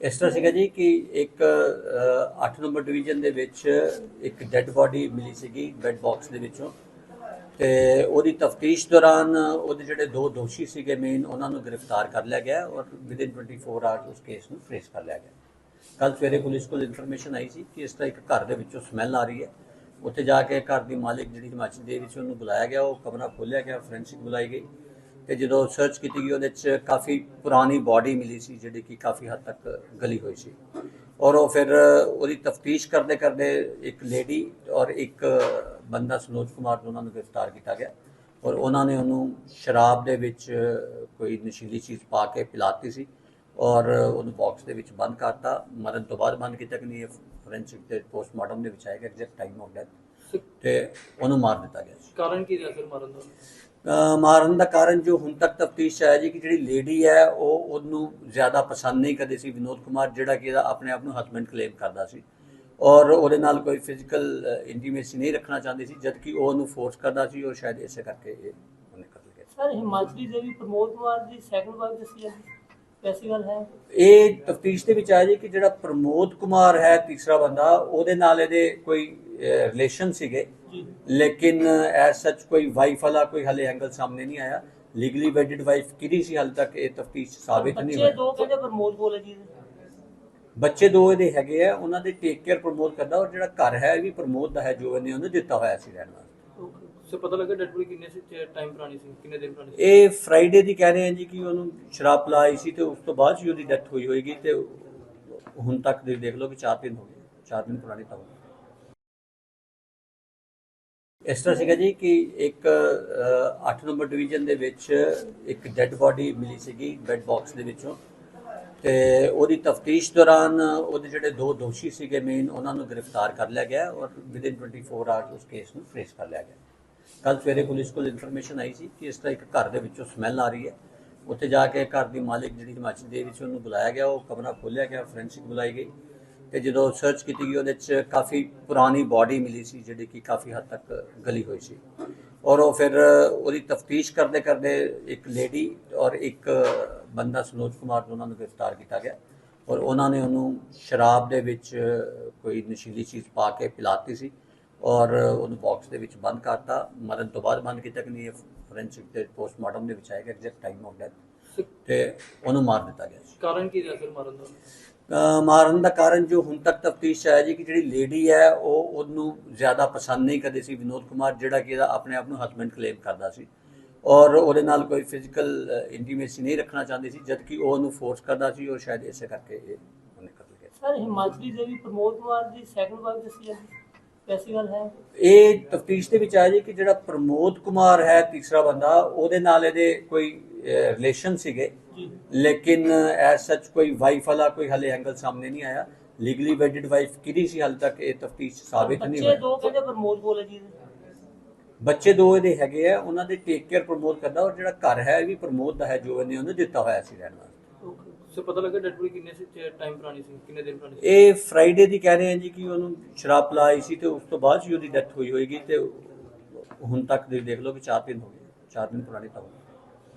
ਇਸ ਤਰ੍ਹਾਂ ਸੀਗਾ ਜੀ ਕਿ ਇੱਕ 8 ਨੰਬਰ ਡਿਵੀਜ਼ਨ ਦੇ ਵਿੱਚ ਇੱਕ ਡੈੱਡ ਬਾਡੀ ਮਿਲੀ ਸੀਗੀ ਬੈੱਡ ਬਾਕਸ ਦੇ ਵਿੱਚੋਂ। ਤੇ ਉਹਦੀ ਤਫਤੀਸ਼ ਦੌਰਾਨ ਉਹਦੇ ਜਿਹੜੇ ਦੋ ਦੋਸ਼ੀ ਸੀਗੇ ਮੇਨ ਉਹਨਾਂ ਨੂੰ ਗ੍ਰਿਫਤਾਰ ਕਰ ਲਿਆ ਗਿਆ ਔਰ ਵਿਦਿਨ 24 ਆਵਰਸ ਉਸ ਕੇਸ ਨੂੰ ਟ੍ਰੇਸ ਕਰ ਲਿਆ ਗਿਆ। ਕੱਲ ਸਵੇਰੇ ਪੁਲਿਸ ਕੋਲ ਇਨਫੋਰਮੇਸ਼ਨ ਆਈ ਸੀ ਕਿ ਇਸ ਤਰ੍ਹਾਂ ਇੱਕ ਘਰ ਦੇ ਵਿੱਚੋਂ ਸਮੈਲ ਆ ਰਹੀ ਹੈ। ਉੱਥੇ ਜਾ ਕੇ ਘਰ ਦੀ ਮਾਲਿਕ ਜਿਹੜੀ ਹਿਮਾਚਲ ਦੇ ਵਿੱਚ ਉਹਨੂੰ ਬੁਲਾਇਆ ਗਿਆ, ਉਹ ਕਮਰਾ ਖੋਲ੍ਹਿਆ ਗਿਆ ਫੋਰੈਂਸਿਕ ਬੁਲਾਈ ਗਈ। ਤੇ ਜਦੋਂ ਸਰਚ ਕੀਤੀ ਗਈ, ਉਹਦੇ ਚ ਕਾਫੀ ਪੁਰਾਣੀ ਬਾਡੀ ਮਿਲੀ ਸੀ, ਜਿਹੜੀ ਕਿ ਕਾਫੀ ਹੱਦ ਤੱਕ ਗਲੀ ਹੋਈ ਸੀ। ਔਰ ਉਹ ਫਿਰ ਉਹਦੀ ਤਫਤੀਸ਼ ਕਰਦੇ ਕਰਦੇ ਇੱਕ ਲੇਡੀ ਔਰ ਇੱਕ ਬੰਦਾ ਸਨੋਜ ਕੁਮਾਰ ਦੋਨਾਂ ਨੂੰ ਗ੍ਰਿਫਤਾਰ ਕੀਤਾ ਗਿਆ। ਔਰ ਉਹਨਾਂ ਨੇ ਉਹਨੂੰ ਸ਼ਰਾਬ ਦੇ ਵਿੱਚ ਕੋਈ ਨਸ਼ੀਲੀ ਚੀਜ਼ ਪਾ ਕੇ ਪਿਲਾਤੀ ਸੀ ਔਰ ਉਹਨੂੰ ਬਾਕਸ ਦੇ ਵਿੱਚ ਬੰਦ ਕਰਤਾ। ਮਰਨ ਤੋਂ ਬਾਅਦ ਬੰਦ ਕੀਤਾ ਕਿ ਨਹੀਂ, ਇਹ ਫੋਰੈਂਸਿਕ ਦੇ ਪੋਸਟਮਾਰਟਮ ਦੇ ਵਿੱਚ ਆਏਗਾ ਐਗਜ਼ੈਕਟ ਟਾਈਮ ਆਫ ਡੈਥ ਤੇ ਉਹਨੂੰ ਮਾਰ ਦਿੱਤਾ ਗਿਆ ਸੀ। ਕਾਰਨ ਕੀ ਰਿਹਾ ਫਿਰ ਮਾਰਨ ਦਾ? ਮਾਰਨ ਦਾ ਕਾਰਨ ਜੋ ਹੁਣ ਤੱਕ ਤਫਤੀਸ਼ ਆਇਆ ਜੀ ਕਿ ਜਿਹੜੀ ਲੇਡੀ ਹੈ ਉਹ ਉਹਨੂੰ ਜ਼ਿਆਦਾ ਪਸੰਦ ਨਹੀਂ ਕਰਦੀ ਸੀ ਵਿਨੋਦ ਕੁਮਾਰ ਜਿਹੜਾ ਕਿ ਇਹਦਾ ਆਪਣੇ ਆਪ ਨੂੰ ਹਸਬੈਂਡ ਕਲੇਮ ਕਰਦਾ ਸੀ। ਔਰ ਉਹਦੇ ਨਾਲ ਕੋਈ ਫਿਜ਼ੀਕਲ ਇੰਟੀਮੇਸੀ ਨਹੀਂ ਰੱਖਣਾ ਚਾਹੁੰਦੀ ਸੀ ਜਦ ਕਿ ਉਹ ਉਹਨੂੰ ਫੋਰਸ ਕਰਦਾ ਸੀ ਔਰ ਸ਼ਾਇਦ ਇਸੇ ਕਰਕੇ ਇਹ ਉਹਨੇ ਕਤਲ ਕੀਤਾ। ਸਰ ਹਿਮਾਚਲੀ ਦੇਵੀ ਪ੍ਰਮੋਦ ਕੁਮਾਰ ਦੀ ਸੈਕੰਡ ਵਾਈਫ ਦੱਸੀ ਜਾਂਦੀ ਐਸੀ ਗੱਲ ਹੈ। ਇਹ ਤਫਤੀਸ਼ ਦੇ ਵਿੱਚ ਆਇਆ ਜੀ ਕਿ ਜਿਹੜਾ ਪ੍ਰਮੋਦ ਕੁਮਾਰ ਹੈ ਤੀਸਰਾ ਬੰਦਾ ਉਹਦੇ ਨਾਲ ਇਹਦੇ ਕੋਈ ਰਿਲੇਸ਼ਨ ਸੀਗੇ। ਜੀ। ਲੇਕਿਨ ਐਸ ਸੱਚ ਕੋਈ ਵਾਈਫ ਵਾਲਾ ਕੋਈ ਹਲੇ ਐਂਗਲ ਸਾਹਮਣੇ ਨਹੀਂ ਆਇਆ। ਲੀਗਲੀ ਵੈਡਿਡ ਵਾਈਫ ਕਿਹਦੀ ਸੀ ਹਾਲੇ ਤੱਕ ਇਹ ਤਫਤੀਸ਼ ਸਾਬਿਤ ਨਹੀਂ ਬੱਚੇ ਹੋਇਆ। ਦੋ ਕਹਿੰਦੇ ਪ੍ਰਮੋਦ ਕੋਲ ਜੀ। ਬੱਚੇ ਦੋ ਇਹਦੇ ਹੈਗੇ ਆ ਉਹਨਾਂ ਦੇ ਟੇਕ ਕੇਅਰ ਪ੍ਰਮੋਟ ਕਰਦਾ ਔਰ ਜਿਹੜਾ ਘਰ ਹੈ ਇਹ ਵੀ ਪ੍ਰਮੋਟ ਦਾ ਹੈ ਜੋ ਇਹਨੇ ਉਹਨੂੰ ਦਿੱਤਾ ਹੋਇਆ ਸੀ ਰਹਿਣ ਵਾਸਤੇ। ਸੋ ਪਤਾ ਲੱਗਾ ਡੈਡ ਬੋਡੀ ਕਿੰਨੇ ਸੀ ਟਾਈਮ ਪੁਰਾਣੀ ਸੀ ਕਿੰਨੇ ਦਿਨ ਪੁਰਾਣੀ ਸੀ? ਇਹ ਫਰਾਈਡੇ ਦੀ ਕਹਿ ਰਹੇ ਆ ਜੀ ਕਿ ਉਹਨੂੰ ਸ਼ਰਾਬ ਪਲਾਈ ਸੀ ਤੇ ਉਸ ਤੋਂ ਬਾਅਦ ਹੀ ਉਹਦੀ ਡੈਥ ਹੋਈ ਹੋਏਗੀ ਤੇ ਹੁਣ ਤੱਕ ਦੇ ਦੇਖ ਲਓ ਕਿ 4 ਦਿਨ ਹੋ ਗਏ 4 ਦਿਨ ਪੁਰਾਣੀ ਤਾਂ ਇਸ ਤਰ੍ਹਾਂ ਸੀਗਾ ਜੀ ਕਿ ਇੱਕ 8 ਨੰਬਰ ਡਿਵੀਜ਼ਨ ਦੇ ਵਿੱਚ ਇੱਕ ਡੈੱਡ ਬਾਡੀ ਮਿਲੀ ਸੀਗੀ ਬੈੱਡ ਬਾਕਸ ਦੇ ਵਿੱਚੋਂ। ਤੇ ਉਹਦੀ ਤਫਤੀਸ਼ ਦੌਰਾਨ ਉਹਦੇ ਜਿਹੜੇ ਦੋ ਦੋਸ਼ੀ ਸੀਗੇ ਮੇਨ ਉਹਨਾਂ ਨੂੰ ਗ੍ਰਿਫਤਾਰ ਕਰ ਲਿਆ ਗਿਆ ਔਰ ਵਿਦਿਨ 24 ਆਵਰਸ ਉਸ ਕੇਸ ਨੂੰ ਟ੍ਰੇਸ ਕਰ ਲਿਆ ਗਿਆ। ਕੱਲ ਸਵੇਰੇ ਪੁਲਿਸ ਕੋਲ ਇਨਫੋਰਮੇਸ਼ਨ ਆਈ ਸੀ ਕਿ ਇਸ ਤਰ੍ਹਾਂ ਇੱਕ ਘਰ ਦੇ ਵਿੱਚੋਂ ਸਮੈਲ ਆ ਰਹੀ ਹੈ। ਉੱਥੇ ਜਾ ਕੇ ਘਰ ਦੀ ਮਾਲਿਕ ਜਿਹੜੀ ਹਿਮਾਚਲ ਦੇ ਵਿੱਚ ਉਹਨੂੰ ਬੁਲਾਇਆ ਗਿਆ, ਉਹ ਕਮਰਾ ਖੋਲ੍ਹਿਆ ਗਿਆ ਫੋਰੈਂਸਿਕ ਬੁਲਾਈ ਗਈ। ਤੇ ਜਦੋਂ ਸਰਚ ਕੀਤੀ ਗਈ ਉਹਦੇ ਚ ਕਾਫੀ ਪੁਰਾਣੀ ਬਾਡੀ ਮਿਲੀ ਸੀ ਜਿਹੜੀ ਕਿ ਕਾਫੀ ਹੱਦ ਤੱਕ ਗਲੀ ਹੋਈ ਸੀ। ਔਰ ਉਹ ਫਿਰ ਉਹਦੀ ਤਫਤੀਸ਼ ਕਰਦੇ ਕਰਦੇ ਇੱਕ ਲੇਡੀ ਔਰ ਇੱਕ ਬੰਦਾ ਸਨੋਜ ਕੁਮਾਰ ਦੋਨਾਂ ਨੂੰ ਗ੍ਰਿਫਤਾਰ ਕੀਤਾ ਗਿਆ। ਔਰ ਉਹਨਾਂ ਨੇ ਉਹਨੂੰ ਸ਼ਰਾਬ ਦੇ ਵਿੱਚ ਕੋਈ ਨਸ਼ੀਲੀ ਚੀਜ਼ ਪਾ ਕੇ ਪਿਲਾਤੀ ਸੀ ਔਰ ਉਹਨੂੰ ਬਾਕਸ ਦੇ ਵਿੱਚ ਬੰਦ ਕਰਤਾ। ਮਰਨ ਤੋਂ ਬਾਅਦ ਬੰਦ ਕੀਤਾ ਕਿ ਨਹੀਂ ਇਹ ਫੋਰੈਂਸਿਕ ਦੇ ਪੋਸਟਮਾਰਟਮ ਦੇ ਵਿੱਚ ਆਏਗਾ ਐਗਜ਼ੈਕਟ ਟਾਈਮ ਆਫ ਡੈਥ ਤੇ ਉਹਨੂੰ ਮਾਰ ਦਿੱਤਾ ਗਿਆ ਸੀ। ਕਾਰਨ ਕੀ ਰਿਹਾ ਫਿਰ ਮਾਰਨ ਦਾ? ਮਾਰਨ ਦਾ ਕਾਰਨ ਜੋ ਹੁਣ ਤੱਕ ਤਫਤੀਸ਼ ਆਇਆ ਜੀ ਕਿ ਜਿਹੜੀ ਲੇਡੀ ਹੈ ਉਹ ਉਹਨੂੰ ਜ਼ਿਆਦਾ ਪਸੰਦ ਨਹੀਂ ਕਰਦੀ ਸੀ ਵਿਨੋਦ ਕੁਮਾਰ ਜਿਹੜਾ ਕਿ ਇਹਦਾ ਆਪਣੇ ਆਪ ਨੂੰ ਹਸਬੈਂਡ ਕਲੇਮ ਕਰਦਾ ਸੀ। ਔਰ ਉਹਦੇ ਨਾਲ ਕੋਈ ਫਿਜ਼ੀਕਲ ਇੰਟੀਮੇਸੀ ਨਹੀਂ ਰੱਖਣਾ ਚਾਹੁੰਦੀ ਸੀ ਜਦ ਕਿ ਉਹ ਉਹਨੂੰ ਫੋਰਸ ਕਰਦਾ ਸੀ ਔਰ ਸ਼ਾਇਦ ਇਸੇ ਕਰਕੇ ਇਹ ਉਹਨੇ ਕਤਲ ਕੀਤਾ। ਸਰ ਹਿਮਾਚਲੀ ਦੇਵੀ ਪ੍ਰਮੋਦ ਕੁਮਾਰ ਦੀ ਸੈਕੰਡ ਵਾਈਫ ਦੱਸੀ ਜਾਂਦੀ ਐਸੀ ਗੱਲ ਹੈ। ਇਹ ਤਫਤੀਸ਼ ਦੇ ਵਿੱਚ ਆਇਆ ਜੀ ਕਿ ਜਿਹੜਾ ਪ੍ਰਮੋਦ ਕੁਮਾਰ ਹੈ ਤੀਸਰਾ ਬੰਦਾ ਉਹਦੇ ਨਾਲ ਇਹਦੇ ਕੋਈ ਰਿਲੇਸ਼ਨ ਸੀਗੇ। ਜੀ ਲੇਕਿਨ ਐਸ ਸੱਚ ਕੋਈ ਵਾਈਫ ਵਾਲਾ ਕੋਈ ਹਲੇ ਐਂਗਲ ਸਾਹਮਣੇ ਨਹੀਂ ਆਇਆ। ਲੀਗਲੀ ਵੈਡਿਡ ਵਾਈਫ ਕਿਹਦੀ ਸੀ ਹਾਲੇ ਤੱਕ ਇਹ ਤਫਤੀਸ਼ ਸਾਬਿਤ ਨਹੀਂ ਬੱਚੇ ਹੋਇਆ ਦੋ ਕਹਿੰਦੇ ਪ੍ਰਮੋਦ ਕੋਲ ਹੈ ਜੀ ਬੱਚੇ ਦੋ ਇਹਦੇ ਹੈਗੇ ਆ ਉਹਨਾਂ ਦੇ ਟੇਕ ਕੇਅਰ ਪ੍ਰਮੋਟ ਕਰਦਾ ਔਰ ਜਿਹੜਾ ਘਰ ਹੈ ਇਹ ਵੀ ਪ੍ਰਮੋਟ ਦਾ ਹੈ ਜੋ ਇਹਨੇ ਉਹਨੂੰ ਦਿੱਤਾ ਹੋਇਆ ਸੀ ਰਹਿਣ ਵਾਸਤੇ। ਸੋ ਪਤਾ ਲੱਗਾ ਡੈਡ ਬੋਡੀ ਕਿੰਨੇ ਸੀ ਟਾਈਮ ਪੁਰਾਣੀ ਸੀ ਕਿੰਨੇ ਦਿਨ ਪੁਰਾਣੀ ਸੀ? ਇਹ ਫਰਾਈਡੇ ਦੀ ਕਹਿ ਰਹੇ ਆ ਜੀ ਕਿ ਉਹਨੂੰ ਸ਼ਰਾਬ ਪਲਾਈ ਸੀ ਤੇ ਉਸ ਤੋਂ ਬਾਅਦ ਹੀ ਉਹਦੀ ਡੈਥ ਹੋਈ ਹੋਏਗੀ ਤੇ ਹੁਣ ਤੱਕ ਦੇਖ ਲਓ ਕਿ 4 ਦਿਨ ਹੋ ਗਏ 4 ਦਿਨ ਪੁਰਾਣੀ ਗਈ